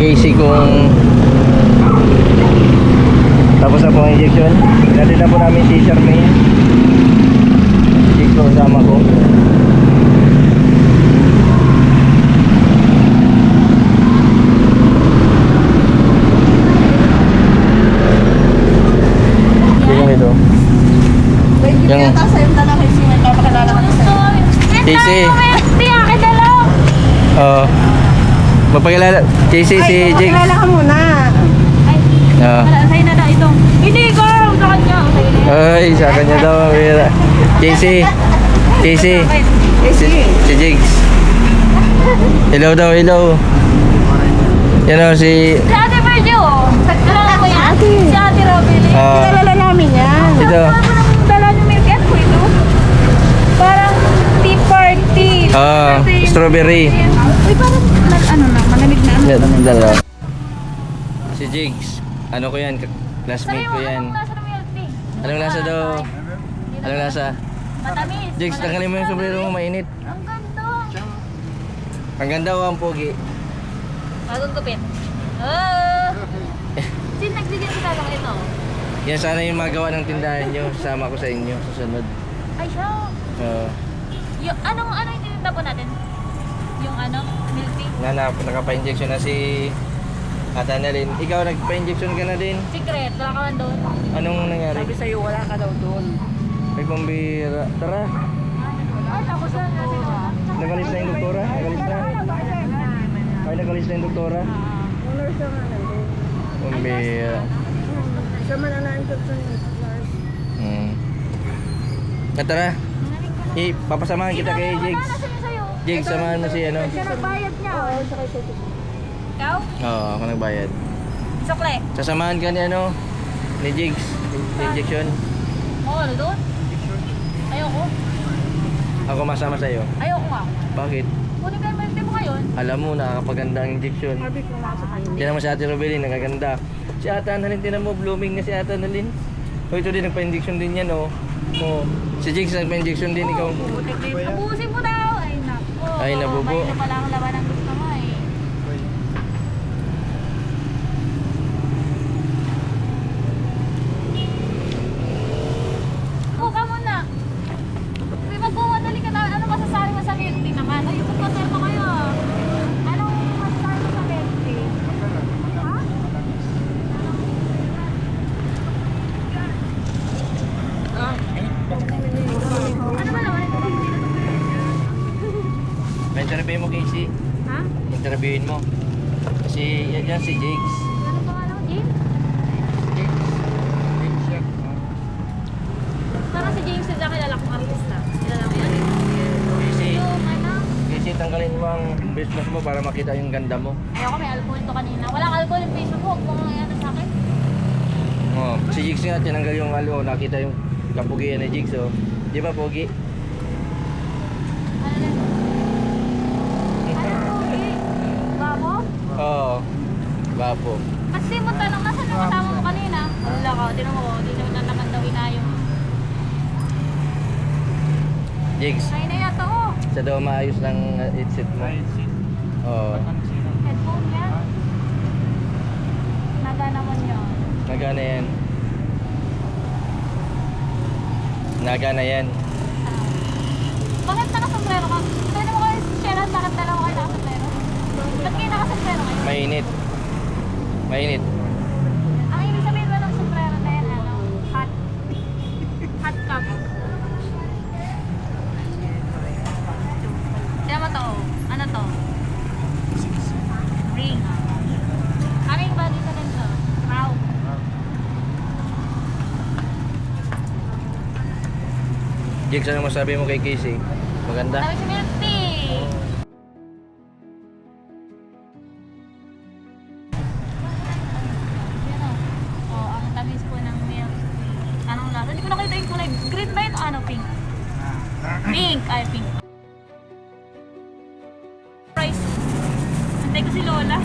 Lagasi kung tapos na po ang injection. Dati na po namin si Charmaine. Dito kasama ko. Thank you Yung- yata sa yung dala kay Simon. Papakilala ka na sa'yo. Hindi, akin na lang. Oo. Magpakilala. JC si Jigs. Papakilala ka muna. Ay, Oo. wala, sa'yo na daw ito. Hindi, ikaw. Sa kanya. Ay, sa kanya daw. Mira. JC. JC. Eh, Si, Jigs. Hello daw, hello. Yan o si... Si Ate Virgil, oh. Ko yan. Si Ate Robin. ah, Kilala namin yan. Ito. Dala niyo milk and po ito? Parang tea party. Ah, strawberry. Uy, parang ano na, malamig na ano. Yan, dalawa. Si Jigs. Ano ko yan? Classmate ko yan. Anong lasa? Anong daw? Anong lasa? Matamis. Jigs, tanggalin mo yung sombrero mo, mainit. Ang ganda. Ang ganda ko ang pogi. Bagong gupit. Ah! Sin nagbigay sa talo ito? Yan sana yung magawa ng tindahan nyo. Sama ko sa inyo. Susunod. Ay, siya. Oo. Yung, anong, ano yung tininda po natin? Yung ano, milk tea? na, na nakapa-injection na si Ate Annalyn. Ikaw nagpa-injection ka na din. Secret, wala ka man doon. Anong nangyari? Sabi sa'yo, wala ka daw doon. May pambira. Tara. Ay, tapos na, kasi na. Nagalis na yung doktora? Nagalis na? Ay, nagalis na yung doktora? Nurse ka nga nandun. Pambira. Siya man ang na-intod sa nurse. Hmm. Ah, tara. I, papasamahan kita kay Jigs. Jigs, samahan mo si ano. Siya nagbayad niya. Oo, sa kay Tito. Ikaw? Oo, ako nagbayad. Sukle. Sasamahan ka ni ano? Ni Jigs. Sa injection. Oo, ano doon? Ayoko. Ako masama sa'yo. Ayoko nga. Bakit? Kunin ka yung mo ngayon. Alam mo, nakakapaganda ang injection. Sabi ko nga sa kanya. Tinan mo si Ate Robelin, nagaganda. Si Ate Annalyn, tinan mo, blooming na si Ate Annalyn. O ito din, nagpa-injection din yan, oh. Oh. Si Jigs, nagpa-injection din, ikaw. Abusin mo. Ay, nabubo. May na gusto mo eh. Buka muna. Uy, magbumadali ka na. Ano masasabi mo sa milk tea naman? Ay, yung paserno kayo. ah. Anong masasabi mo sa milk tea? Ha? Ano ba naman ito? May interview mo, Casey. Ha? Interviewin mo. Kasi yan, yan si Jigs. Ano pangalan mo, Jim? Parang si James na kilala kong artista. Kilala mo yan? Casey? Casey, tanggalin mo ang business mo para makita yung ganda mo. Ayoko may alcohol to kanina. Walang alcohol yung Facebook mo. Huwag mo nga yan sa akin. Oh, si Jigs nga, tinanggal yung alo, nakita yung kapugian ni Jigs, oh. Di ba, Pogi? Ano na? Ano pogi? Babo? Oo. Oh, Bapo. Kasi mo tanong, nasan yung kasama mo kanina? Wala ka, tinan mo ko. Hindi naman naman daw inayo. Jigs, Ay na yata oh. sa daw maayos ng uh, headset mo. Oo. Headphone yan. Naga naman yun. Nagana yan. Nagana yan. Bakit naka-sombrero ka? Pwede mo kayo share bakit dalawa kayo naka-sombrero? Ba't kayo naka-sombrero kayo? Mainit. Mainit. Ang ibig sabihin ba ng sombrero na yan, ano? Hot. Hot cup. Tiyan mo to. Ano to? Ring. Ano yung body sa ganito? Wow. Jigs, ano masabi mo kay Casey? Maganda? Sabi si Milk Tea. Nakita yung kulay. Green ba yun o ano? Pink? Pink! Ay, pink. bola.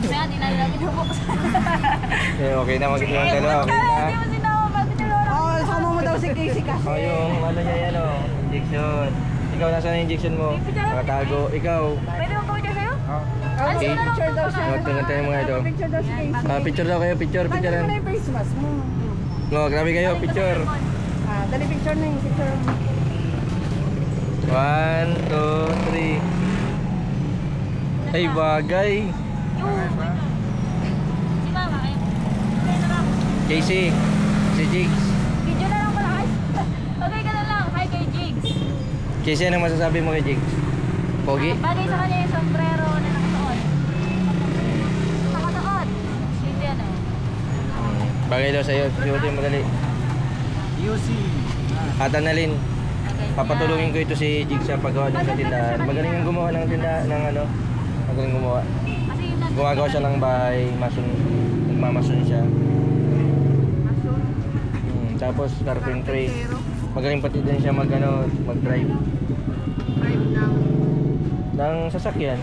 Kaya di na nila binubuksan. Eh, okay na mag yung dalawa, okay na. hindi mo? Oo, sama mo daw si Casey kasi. Oh, yung ano niya yan, oh, injection. Ikaw, nasaan ang injection mo? Nakatago. Ikaw. Okay. picture daw siya. Tingnan tayo mga. Picture daw si Casey. Ah, picture daw kayo, picture, Tanggalin picturean. mo na yung face mask mo. No, grabe kayo, picture. Ah, dali picture na yung picture. One, two, three. Ay, bagay. Casey, si Jigs. Video na lang pala guys. Okay ka na lang. Hi kay Jigs. Casey, anong masasabi mo kay Jigs? Pogi? Bagay sa kanya yung sombrero na nakasuot. Nakasuot. Hindi ano. Bagay daw sa'yo. Suotin mo dali. UC. At Annalyn, papatulungin ko ito si Jigs sa paggawa ng sa tindahan. Magaling ang gumawa ng tindahan, ng ano. Magaling gumawa. Gumagawa siya ng bahay, mason, nagmamason siya. Hmm, tapos carpentry. Magaling pati din siya mag ano, mag-drive Drive now. ng sasakyan.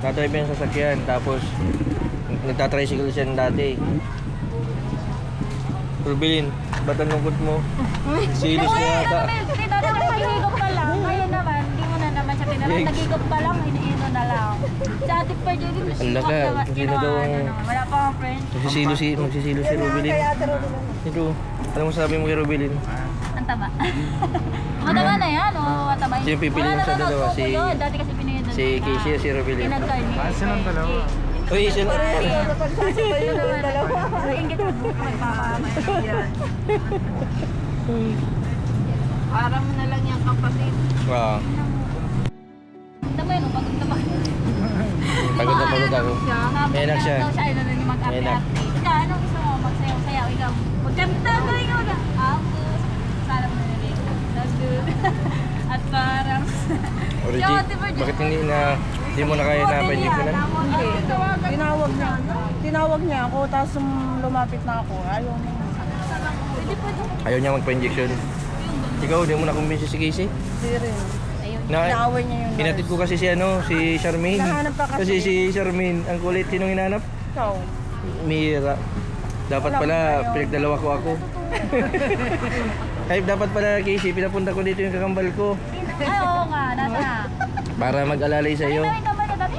Nadrive yung sasakyan tapos nagtatricycle siya dati. Rubilin, ba't ang lungkot mo? Silos mo yata. Hindi, dati nagpahigop ka lang. Ngayon naman, hindi mo na naman siya tinalang. Yes. Nagigop ka lang, iniino na lang. Sa ating pa dyan, Ang ang- ano naman. Wala pa akong friend. Magsisilo si, magsisilo si Rubilin. Ito, ano mo sabi mo kay Rubilin? Ang taba. Mataba na yan, o mataba yun. Sino pipili mo sa Wala na dalawa? Si- yun. Dati kasi pinili si Casey o si Rubilin? Pinagkarni. Ah, silang dalawa. Uy, sila. Napagsasabay yun ang dalawa. So, ingit mo. Magpapamay. Para mo na lang yung kapatid. Wow. Tama yun, pagod na pagod. Pagod na pagod ako. May anak siya. Na yung mag-update. Ikaw, anong gusto mo? Magsayaw-sayaw. Ikaw, magkanta ba ikaw na? Ako, sarap na nila. That's good. At parang... Origi, bakit hindi na, hindi mo na kaya na pa-inject mo na? Hindi. Tinawag niya. Tinawag niya ako, tapos um, lumapit na ako. Ayaw niya. Ayaw niya mag-pa-injection. Ikaw, di mo na kumbinsi si Casey? Hindi rin. Ayun. Na, Inaaway niya yung Hinatid ko kasi si ano, si Charmaine. Nahanap ka kasi. Kasi si Charmaine, ang kulit. Sinong hinanap? Ikaw. Mira. Dapat Wala pala, ko kayo. pinagdalawa ko ako. Ay, dapat pala, Casey, pinapunta ko dito yung kakambal ko. Ay, oo nga. Nasa. Para mag-alalay sa iyo. Ano yung kamay na dati?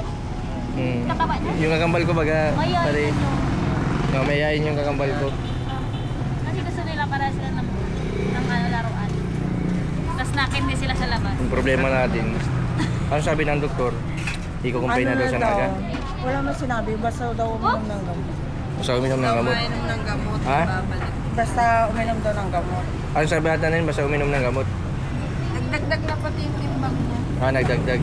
Hmm. Kataba niya? Yung kakambal ko baga, Ngayon, pare, ano? no, mayayain yung kakambal ko. Kasi gusto nila para sila ng, ng ano, laruan. Tapos nakindi sila sa labas. Yung problema natin, ano sabi ng doktor? Hindi ko kumpay na daw sa naga. Wala mo sinabi, basta daw uminom ng gamot. Sa uminom ng gamot. Uminom ng gamot. Ha? Basta uminom daw ng gamot. Ano sabi natin? Basta uminom ng gamot. Nagdagdag na pati yung timbang niya. Ah, nagdagdag.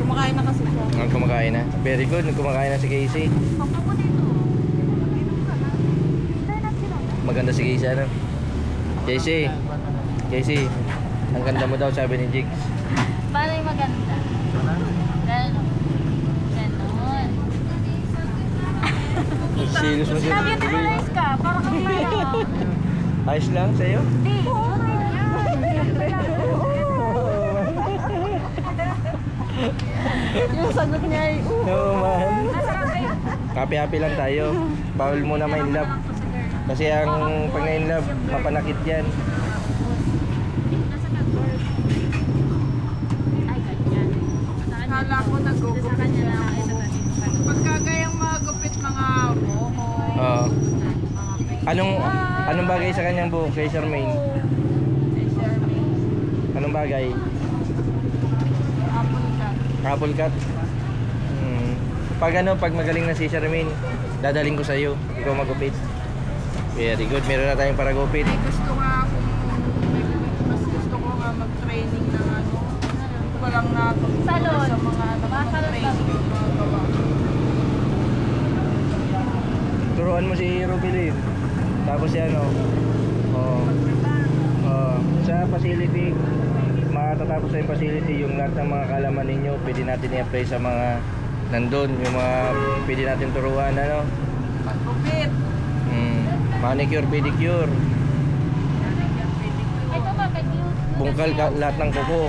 Kumakain na kasi siya. Ang kumakain na. Very good, kumakain na si Casey. Pagpupo dito. Inom ka na. Hintay na sila. Maganda si Casey, ano? Casey, Casey, ang ganda mo daw sabi ni Jigs. Paano yung maganda? Ganon. Ganon. Silos mo siya. Nag-utilize ka. Para kang parang. Ayos lang sa'yo? Di. Okay na yan. Yung sagot niya ay, uh, No man. Kayo. Happy-happy lang tayo. Bawal muna may love. Kasi ang pag na in love, mapanakit yan. Kala ko Sa nag-gugupit kanya lang ako isa kasi. pagka gayang mga roho, Oo. Anong anong bagay sa kanyang buhok kay Charmaine? Anong bagay? Apple cut? Hmm. Pag ano, pag magaling na si Charmaine, dadaling ko sa iyo. Ikaw magupit. Very good. Meron na tayong para gupit. May gusto nga akong, may, mas gusto ko nga mag-training ng ano, walang natutulong Salon. sa mga ano, Baka mag-training. Turuan mo si Rubilin. Tapos yan oh. Oh. Oh, sa facility, matatapos sa yung facility yung lahat ng mga kalaman ninyo, pwede natin i-apply sa mga nandun, yung mga pwede natin turuan, ano? Pag-gupit. Hmm. Manicure, pedicure, Ito ba, kay cute? bungkal ka, lahat ng kuko.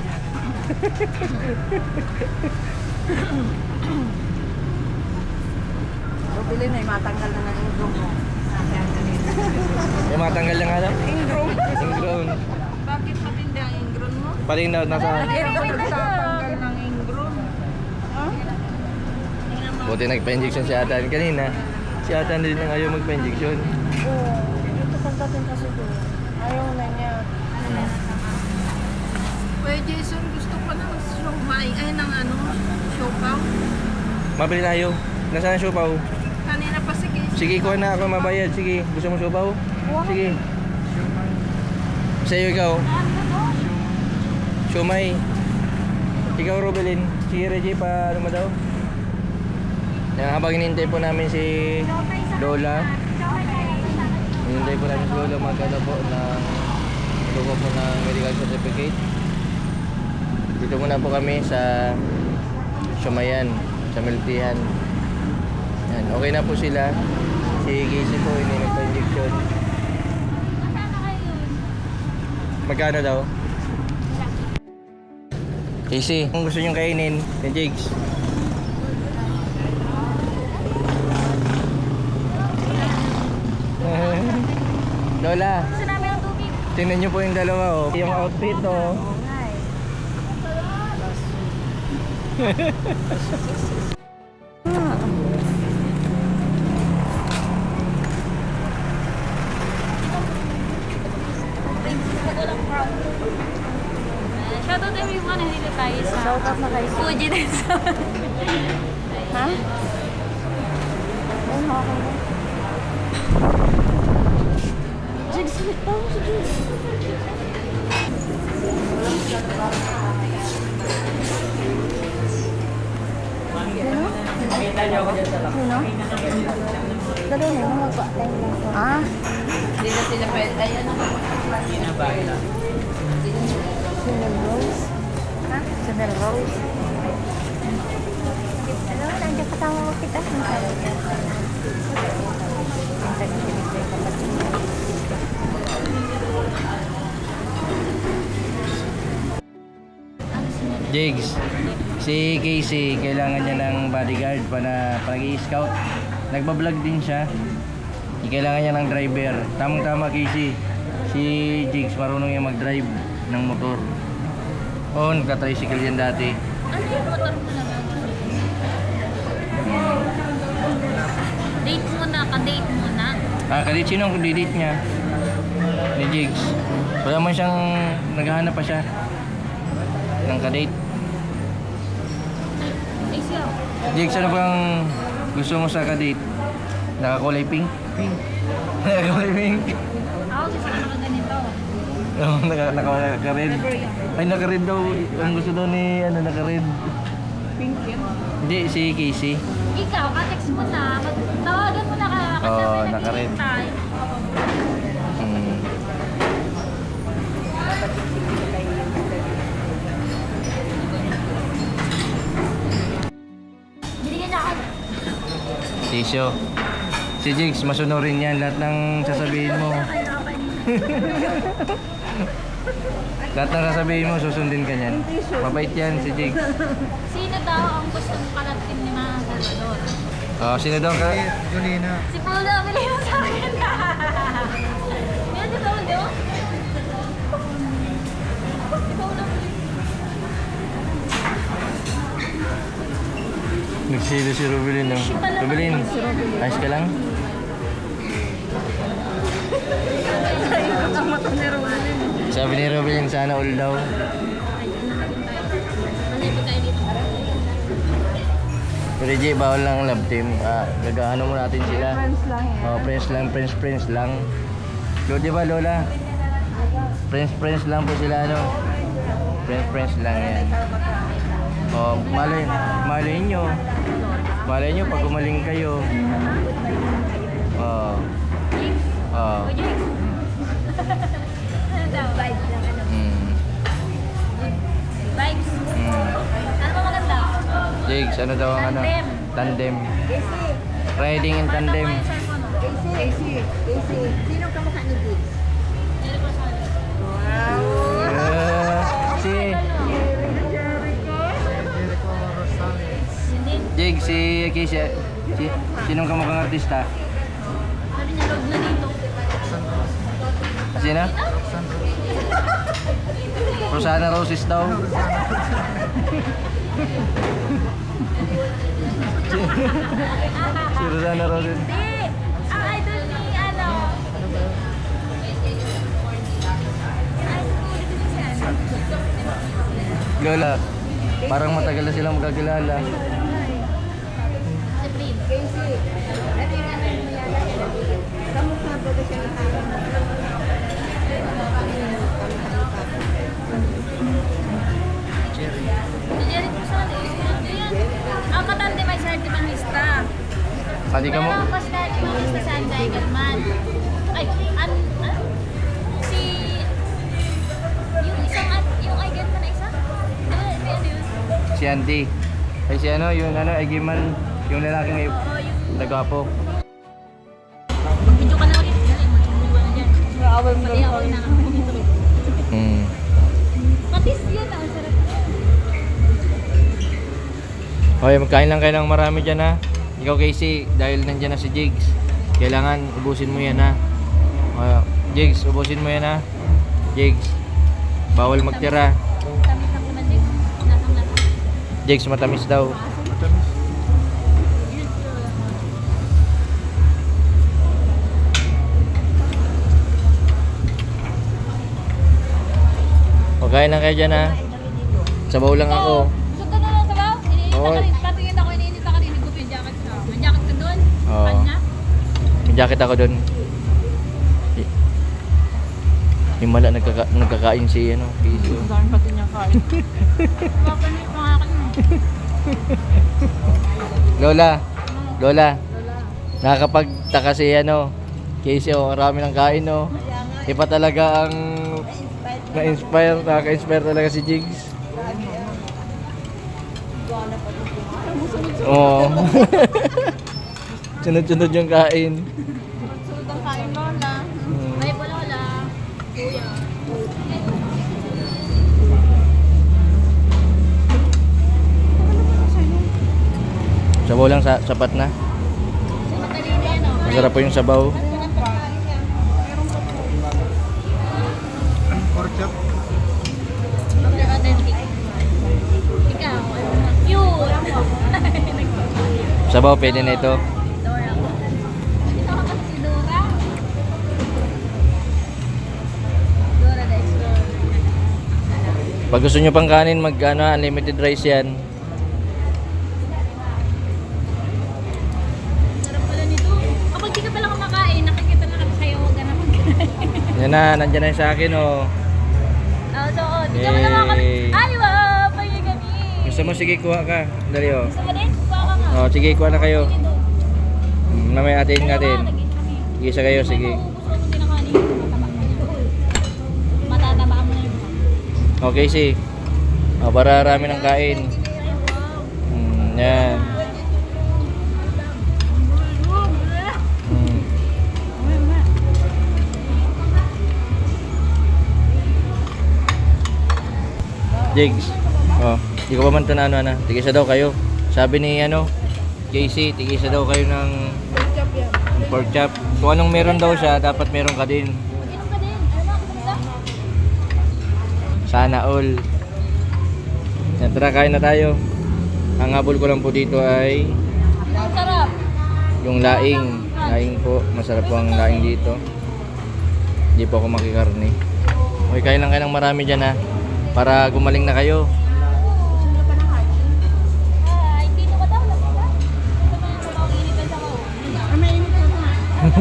Rubili na, matanggal na ng ingro mo. May matanggal lang ano? Ingro? Ingron. Bakit matindi ang ingron mo? Paling na nasa... Nagtatanggal ng ingron? Ha? Buti nagpa-injection si Atan kanina. Si Atan din ang ayaw magpa-injection. Oo. Dito pagdating kasi doon. Ayaw na niya. Kuya Jason, gusto ko ng siomay. Ay, ng ano, siopaw. Mabili tayo. Nasaan ang siopaw? Kanina pa si Casey. Sige, kuha na ako mabayad. Sige, gusto mo siopaw? Sige. Sa'yo ikaw. Siomay. Ikaw, Robelin. Sige, Reggie, pa ano mo daw? Yan, habang hinintay po namin si Lola. Hinintay po namin si Lola magkano po ng lupa po ng medical certificate. Dito muna po kami sa Sumayan, sa Miltihan. Yan, okay na po sila. Si Casey po, hindi nagpa-injection. Magkano daw? Casey, kung gusto nyo kainin, kay Jigs. Lola, Gusto namin ang tubig. tingnan nyo po yung dalawa oh. Yung outfit oh. Shoutout na kayo. Fuji din sa... Ha? Ayun, okay na. Jigs, tawag mo si Jigs. Sino? Dali na, magpa-time lang. Ah? Hindi na sila pwede. Ay, ano? Chanel Rose? Ha? Chanel Rose? Ano? Nandiyan kasama mo kita. Jigs, si Casey, kailangan niya ng bodyguard para pag-i-scout. Nagbablog din siya. Kailangan niya ng driver. Tamang-tama Casey. Si Jigs marunong yung mag-drive ng motor. Oo, oh, nagka-tricycle yan dati. Ano yung motor mo naman? Date muna, ka-date muna. Ah, sino ang didate niya? Ni Jigs. Wala man siyang naghahanap pa siya ng kadate. Jigs, ano bang gusto mo sa kadate? Nakakulay pink? Pink. Nakakulay pink? Ako, gusto ko ganito. Oo, naka, naka, naka-red. Ay, naka-red daw. Ang gusto daw ni, ano, naka-red. Pink yun. Hindi, si Casey. Ikaw, ka-text mo na. Mag- Oo, naka-red. ako. Tisyo. Si Jigs, masunurin yan. Lahat ng sasabihin mo. Lahat ng sasabihin mo, susundin ka niyan. Mabait yan si Jigs. Sino daw ang gusto mong kalatin ni mga ganador? Oh, sino daw ka? Julina. Si Paulo, bilhin mo sa akin. Yan si. Si Paulo. Nagsilo si Rubilin. No? Rubilin, ayos ka lang? Sabi ni Rubilin, sana all daw. Pero Jay, bawal lang ang love team. Ah, gagaano mo natin sila. Friends lang yan. Oh, friends lang, friends, friends lang. Lo, di ba Lola? Friends, friends lang po sila, ano? Friends, friends lang yan. Oh, malay, malay nyo. Malay nyo pag umaling kayo. Oh. Oh. Jigs, ano daw ang ano? Tandem. AC. Riding in tandem. AC. AC. AC. Sino kamukha ni Jigs? Wow! Si... Jig, si Keisha. Si, sinong kamukhang artista? Sabi niya, log na dito. Sino? Rosana Roses daw. si Rosana Roses. Hindi! Ang idol ni, ano... Lola, parang matagal na silang magkakilala. Si Prince. Si Jerry po sana, eh. Yan. Ang katante may si Artie Manista. Pati ka mo? Pero ang si Artie Manista si Anjay Galman. Ay, an, an, si... Yung isang, at, yung ay Galman na isa? Ano, may ano yun? Si Andy. Ay si ano, yung ano, Egiman, yung lalaking yung... nagwapo. Video ka na ulit. Dali, mag-video na dyan. Grabe mo Pati ako na Hmm. Okay, magkain lang kayo ng marami dyan ha. Ikaw Casey, dahil nandyan na si Jigs, kailangan ubusin mo yan ha. Okay, Jigs, ubusin mo yan ha. Jigs, bawal magtira. Lang naman. Lasang. Jigs, matamis daw. O, kain lang kayo dyan ha. Sabaw lang ako. Iniinit rin. Patingin ako, iniinit ka rin. Gusto yung jacket ka. May jacket ka doon? Oo. Kanya? May jacket ako dun. Y- Yung mala nagkaka nagkakain si ano, Casey. Ang dami pati niya kain. Papanit pa nga. Lola, Lola, nakakapagtaka si ano, Casey, oh, ang rami ng kain, oh. Iba talaga ang na-inspire, nakaka-inspire talaga si Jigs. Oo. Sunod-sunod yung kain. Sunod ang kain lola. Hmm. Po lola. Kuya. Sabaw lang sa sapat na. Si Matalini yan o. Masarap po yung sabaw. Pork Sabaw pwede na ito. Dora. Ito ka kasi si Dora. Dora the Explorer. Pag gusto nyo pang kanin, mag ano, unlimited rice yan. Sarap pala nito. Kapag di ka pala kumakain, nakikita na kami sa'yo. Huwag ka na mag- Yan na, nandyan na yung sa akin, oh. Ah, so, oh, di ka mo naman kami. Yay. Ay, wow! Pahinga kami. Gusto mo, sige, kuha ka. Dali, oh. Gusto mo din? Oh, sige, kuha na kayo. Sige, do. Mm, Mamaya atin natin. Sige, isa kayo, sige. Okay, si. Oh, para rami ng kain. Mm, yan. Mm. Jigs. Oh, di ko pa man tanano na. Tigisa daw kayo. Sabi ni ano, JC, tigisa daw kayo ng pork chop. Kung anong meron daw siya, dapat meron ka din. Sana all. Yan, tara, kain na tayo. Ang habol ko lang po dito ay yung laing. Laing po. Masarap po ang laing dito. Hindi po ako makikarni. Okay, kain lang kayo ng marami dyan ha. Para gumaling na kayo.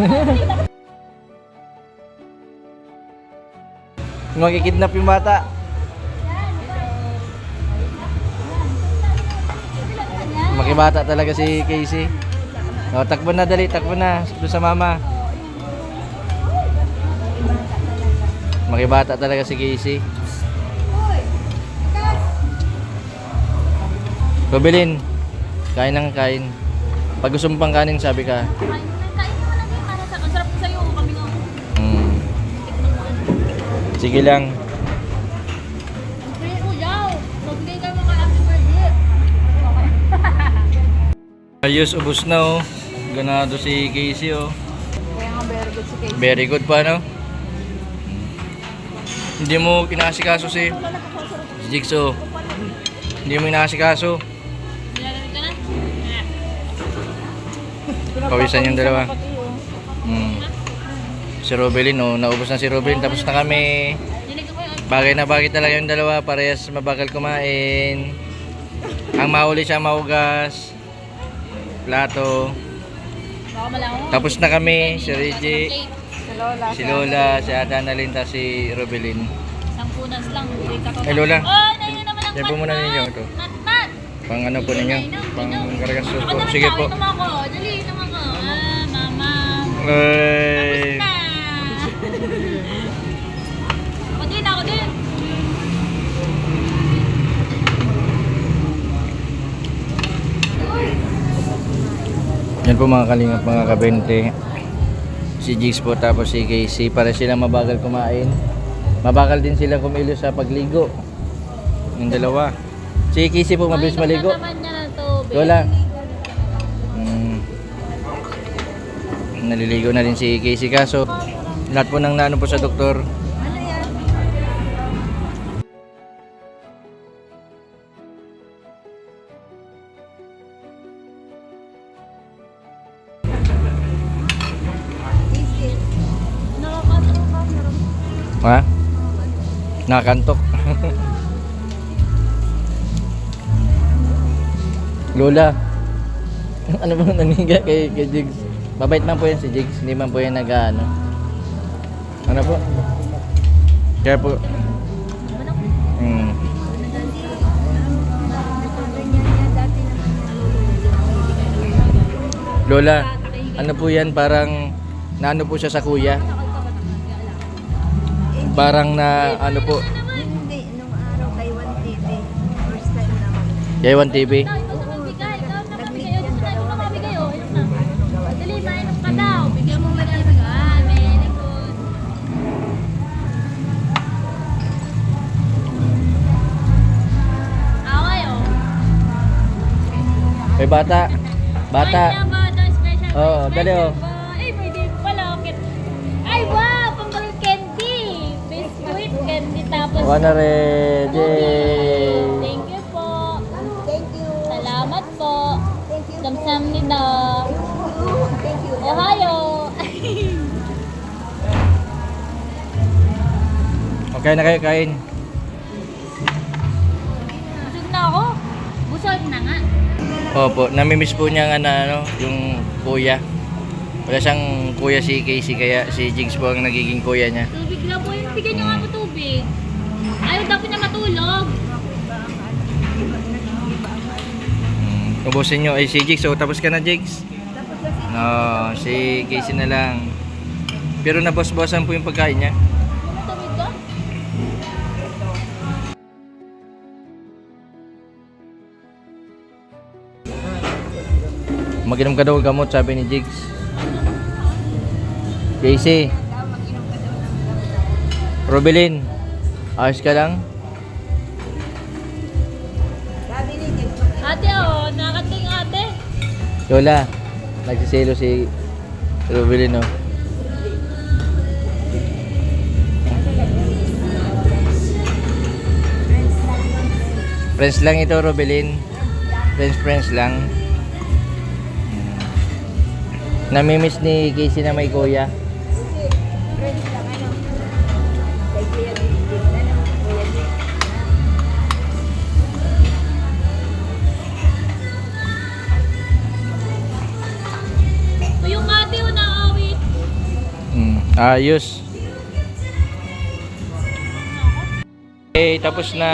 na. Makikidnap yung bata. Makibata talaga si Casey. O, takbo na dali, takbo na. Doon sa mama. Makibata talaga si Casey. Pabilin. Kain ng kain. Pag gusto mo pang kanin, sabi ka. Birthday. Okay. Ayos, ubos na oh. Ganado si Casey oh. Kaya nga very good si Casey. Very good pa no? Hindi mo kinasikaso si si Jigsaw. Hindi mo kinasikaso. Pawisan yung dalawa. Hmm. Si Robelin oh, naubos na si Robelin. Tapos na kami. Ko. Bagay na bagay talaga yung dalawa. Parehas mabagal kumain. Ang mahuli siya maugas. Plato. Tapos na kami. Si Reggie. Si Lola. Si Ada Nalinta, si Robelin. Isang punas lang. Eh, Lola. Naman Yan po muna ninyo ito. Pang ano po ninyo? Pang kargas Ako po. naman Sige po. Dali, inom ako. Ah, mama. Ay. Yan po mga kalingap, mga kabente. Si Jigs po tapos si Casey. Para sila mabagal kumain. Mabagal din sila kumilos sa pagligo. Yung dalawa. Si Casey po mabilis maligo. Lola. Mm. Naliligo na din si Casey kaso lahat po nang naano po sa doktor. Ha? Nakakantok. Lola. ano ba naniga kay, kay Jigs? Mabait man po yan si Jigs. Hindi man po yan nag ano. Ano po? Kaya po. Hmm. Lola, ano po yan? Parang naano po siya sa kuya? Parang na ano po? Hindi, nung araw kay One TV. First time naman. Kay One TV? Ikaw, ikaw na mabigay. Ikaw na 100. Yay! Thank you po. Thank you. Salamat po. Thank you. Damsamnida. Thank you. Ohio. okay na kayo kain. Busog na ako. Busog na nga. Opo, namimiss po niya nga na ano, yung kuya. Wala siyang kuya si Casey kaya si Jigs po ang nagiging kuya niya. Ubusin nyo. Ay si Jigs, so tapos ka na Jigs? No, si Casey na lang. Pero nabos-bosan po yung pagkain niya. Maginom ka daw gamot, sabi ni Jigs. Casey. Robelin. Ayos ka lang? Lola. Nagsiselo si Robelin, oh. Friends lang ito, Robelin. Friends, friends lang. Namimiss ni Casey na may kuya. Ayos. Okay, tapos na.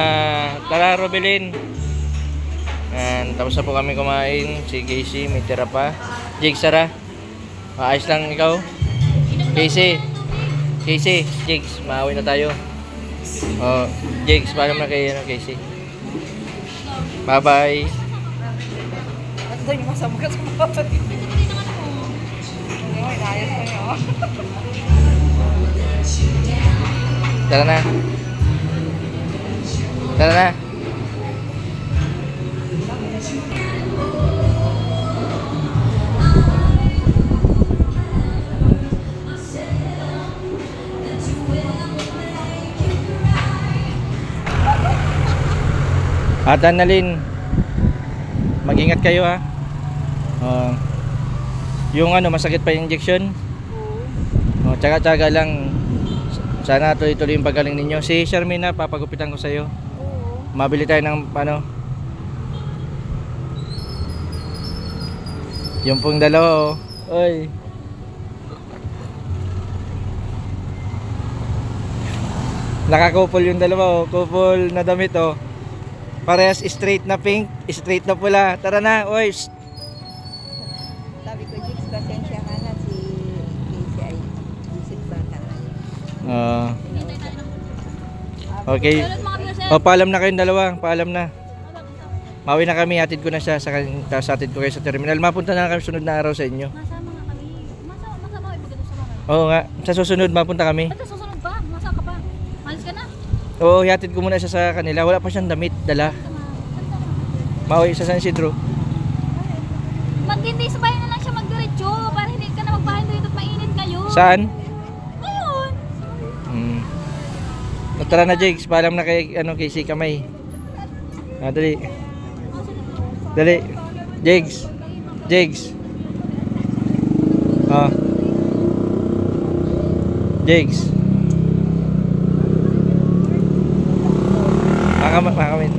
Tara, Robelin. Yan, tapos na po kami kumain. Si Casey, may tira pa. Jake, Sara. Maayos lang ikaw. Casey. Casey, Jigs, maawi na tayo. Oh, Jigs, paalam na kay ano, Casey. Bye-bye. Doon yung masama ka sa mga. Hindi mo, inayos mo yun. Tara na. Tara na. Ah, At Annalyn, mag-ingat kayo ha. Uh, yung ano, masakit pa yung injection. Oh, uh, tsaga-tsaga lang sana tuloy-tuloy yung pagaling ninyo. Si Sharmina, papagupitan ko sa'yo. Oo. Mabili tayo ng ano. Yung pong dalawa oh. Oy. Nakakupol yung dalawa oh. Kupol na damit oh. Parehas straight na pink, straight na pula. Tara na, oy. shh. Ah, okay. Pero mga viewers, O, paalam na kayong dalawa. Paalam na. Mawi na kami, hatid ko na siya sa tapos hatid ko kayo sa terminal. Mapunta na kami sunod na araw sa inyo. masama nga kami. Masama, masama pag sa mga. Oo nga, sa susunod mapunta kami. Ba't susunod pa? Masa ka pa? Malis ka na. Oo, hatid ko muna siya sa kanila. Wala pa siyang damit, dala. Mawi sa San Isidro. Mag-hindi sabay na lang siya magdiretso para hindi ka na magbahay dito at mainit kayo. Saan? Tara na, Jakes. Paalam na kay, ano, kay si Kamay. Ah, dali. Dali. Jakes. Jakes. Ah. Jakes. Makamit, makamit.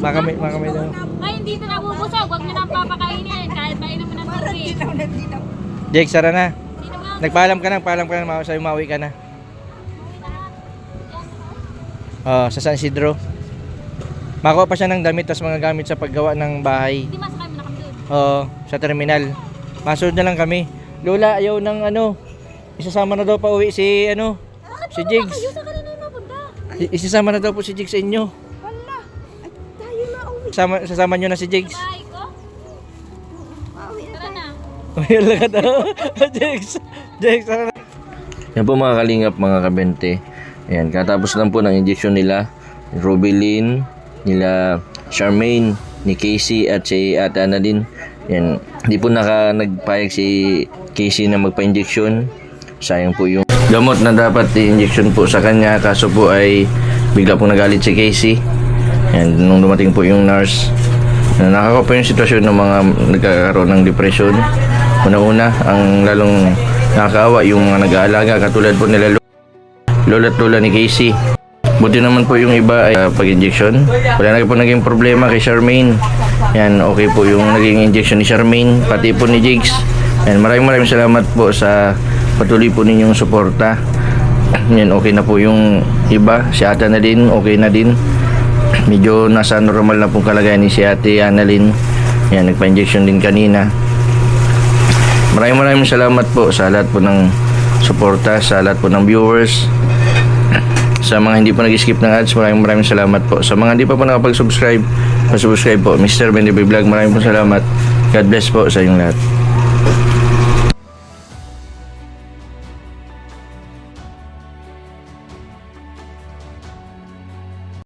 Makamit, makamit daw. Ay, hindi ito nabubusog. Huwag niyo na papakainin. Kahit painom mo ng tubig. Jakes, tara na. Nagpaalam ka na, paalam ka na, sa'yo, mawi ka na. Oh, sa San Isidro. Makuha pa siya ng damit tas mga gamit sa paggawa ng bahay. Hindi masakay mo na kami doon. Oo, sa terminal. Masunod na lang kami. Lola, ayaw ng ano. Isasama na daw pa uwi si ano, si Jigs. Kayo sa kanina yung mapunta. I- Isasama na daw po si Jigs sa inyo. Wala. Ay, tayo na uwi. Sama, sasama nyo na si Jigs. Bahay ko. Pauwi na Tara na. Ayun lang ka daw. Jigs. Jigs, tara na. Yan po mga kalingap, mga kabente. Ayan, katapos lang po ng injection nila. Rubilin, nila Charmaine, ni Casey at si Ate Annalyn. Yan, hindi po naka nagpayag si Casey na magpa-injection. Sayang po yung gamot na dapat i-injection po sa kanya. Kaso po ay bigla po nagalit si Casey. Yan, nung dumating po yung nurse, na nakaka po yung sitwasyon ng mga nagkakaroon ng depression. Una-una, ang lalong nakakaawa yung mga nag-aalaga katulad po nila Lo- Lola ni Casey. Buti naman po yung iba ay uh, pag-injection. Wala na po naging problema kay Charmaine. Yan, okay po yung naging injection ni Charmaine, pati po ni Jigs. Yan, maraming maraming salamat po sa patuloy po ninyong suporta. Yan, okay na po yung iba. Si Ate na din, okay na din. Medyo nasa normal na pong kalagayan ni si Ate Annalyn. Yan, nagpa-injection din kanina. Maraming maraming salamat po sa lahat po ng suporta, sa lahat po ng viewers. Sa mga hindi po nag-skip ng ads, maraming maraming salamat po. Sa mga hindi pa po nakapag-subscribe, pa-subscribe po. Mr. Bendy Vlog, maraming po salamat. God bless po sa inyong lahat.